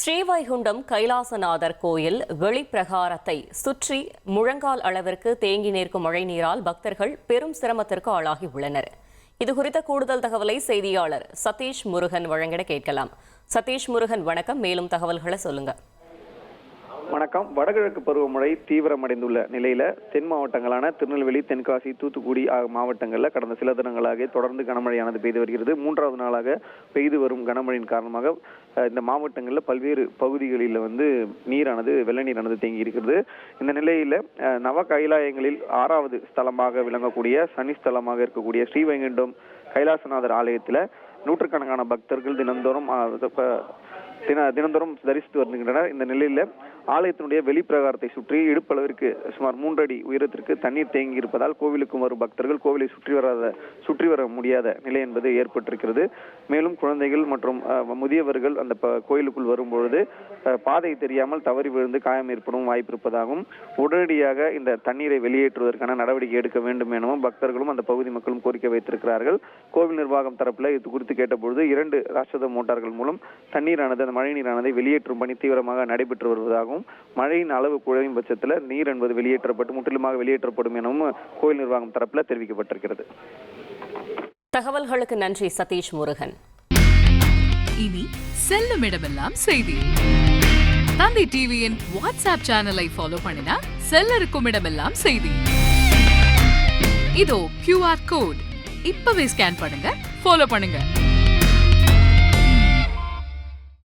ஸ்ரீவைகுண்டம் கைலாசநாதர் கோயில் வெளிப்பிரகாரத்தை சுற்றி முழங்கால் அளவிற்கு தேங்கி நிற்கும் மழைநீரால் பக்தர்கள் பெரும் சிரமத்திற்கு ஆளாகி உள்ளனர் இது குறித்த கூடுதல் தகவலை செய்தியாளர் சதீஷ் முருகன் வழங்கிட கேட்கலாம். சதீஷ் முருகன் வணக்கம். மேலும் தகவல்களை சொல்லுங்க. வணக்கம். வடகிழக்கு பருவமழை தீவிரமடைந்துள்ள நிலையில தென் மாவட்டங்களான திருநெல்வேலி தென்காசி தூத்துக்குடி ஆகிய மாவட்டங்களில் கடந்த சில தினங்களாக தொடர்ந்து கனமழையானது பெய்து வருகிறது. மூன்றாவது நாளாக பெய்து வரும் கனமழையின் காரணமாக இந்த மாவட்டங்களில் பல்வேறு பகுதிகளில் வந்து நீரானது வெள்ள நீரானது தேங்கி இருக்கிறது. இந்த நிலையில நவ கைலாயங்களில் ஆறாவது ஸ்தலமாக விளங்கக்கூடிய சனி ஸ்தலமாக இருக்கக்கூடிய ஸ்ரீவைகுண்டம் கைலாசநாதர் ஆலயத்தில் நூற்றுக்கணக்கான பக்தர்கள் தினந்தோறும் தின தினந்தோறும் தரிசித்து வருகின்றனர். இந்த நிலையில் ஆலயத்தினுடைய வெளிப்பிரகாரத்தை சுற்றி இடுப்பளவிற்கு சுமார் மூன்றடி உயரத்திற்கு தண்ணீர் தேங்கி இருப்பதால் கோவிலுக்கும் வரும் பக்தர்கள் கோவிலை சுற்றி வராத சுற்றி வர முடியாத நிலை என்பது ஏற்பட்டிருக்கிறது. மேலும் குழந்தைகள் மற்றும் முதியவர்கள் அந்த கோயிலுக்குள் வரும்பொழுது பாதை தெரியாமல் தவறி விழுந்து காயம் ஏற்படும் வாய்ப்பு இருப்பதாகவும் உடனடியாக இந்த தண்ணீரை வெளியேற்றுவதற்கான நடவடிக்கை எடுக்க வேண்டும் எனவும் பக்தர்களும் அந்த பகுதி மக்களும் கோரிக்கை வைத்திருக்கிறார்கள். கோவில் நிர்வாகம் தரப்பில் இது குறித்து கேட்டபொழுது இரண்டு ராட்சத மோட்டார்கள் மூலம் தண்ணீரானது அந்த மழை நீரானதை வெளியேற்றும் பணி தீவிரமாக நடைபெற்று வருவதாகவும் மழையின் அளவு குறையும் பட்சத்தில் நீர் என்பது வெளியேற்றப்பட்டு முற்றிலுமாக வெளியேற்றப்படும் எனவும் கோயில் நிர்வாகம் தரப்புல தெரிவிக்கப்பட்டிருக்கிறது. தகவல்களுக்கு நன்றி சதீஷ் முருகன். இனி செல்லும் இடமெல்லாம் செய்தி. தந்தை டிவியின் வாட்ஸ்அப் சேனலை ஃபாலோ பண்ணினா செல்ல இருக்கும் இடமெல்லாம் செய்தி. இதோ கியூஆர் கோட் இப்பவே ஸ்கேன் பண்ணுங்க ஃபாலோ பண்ணுங்க.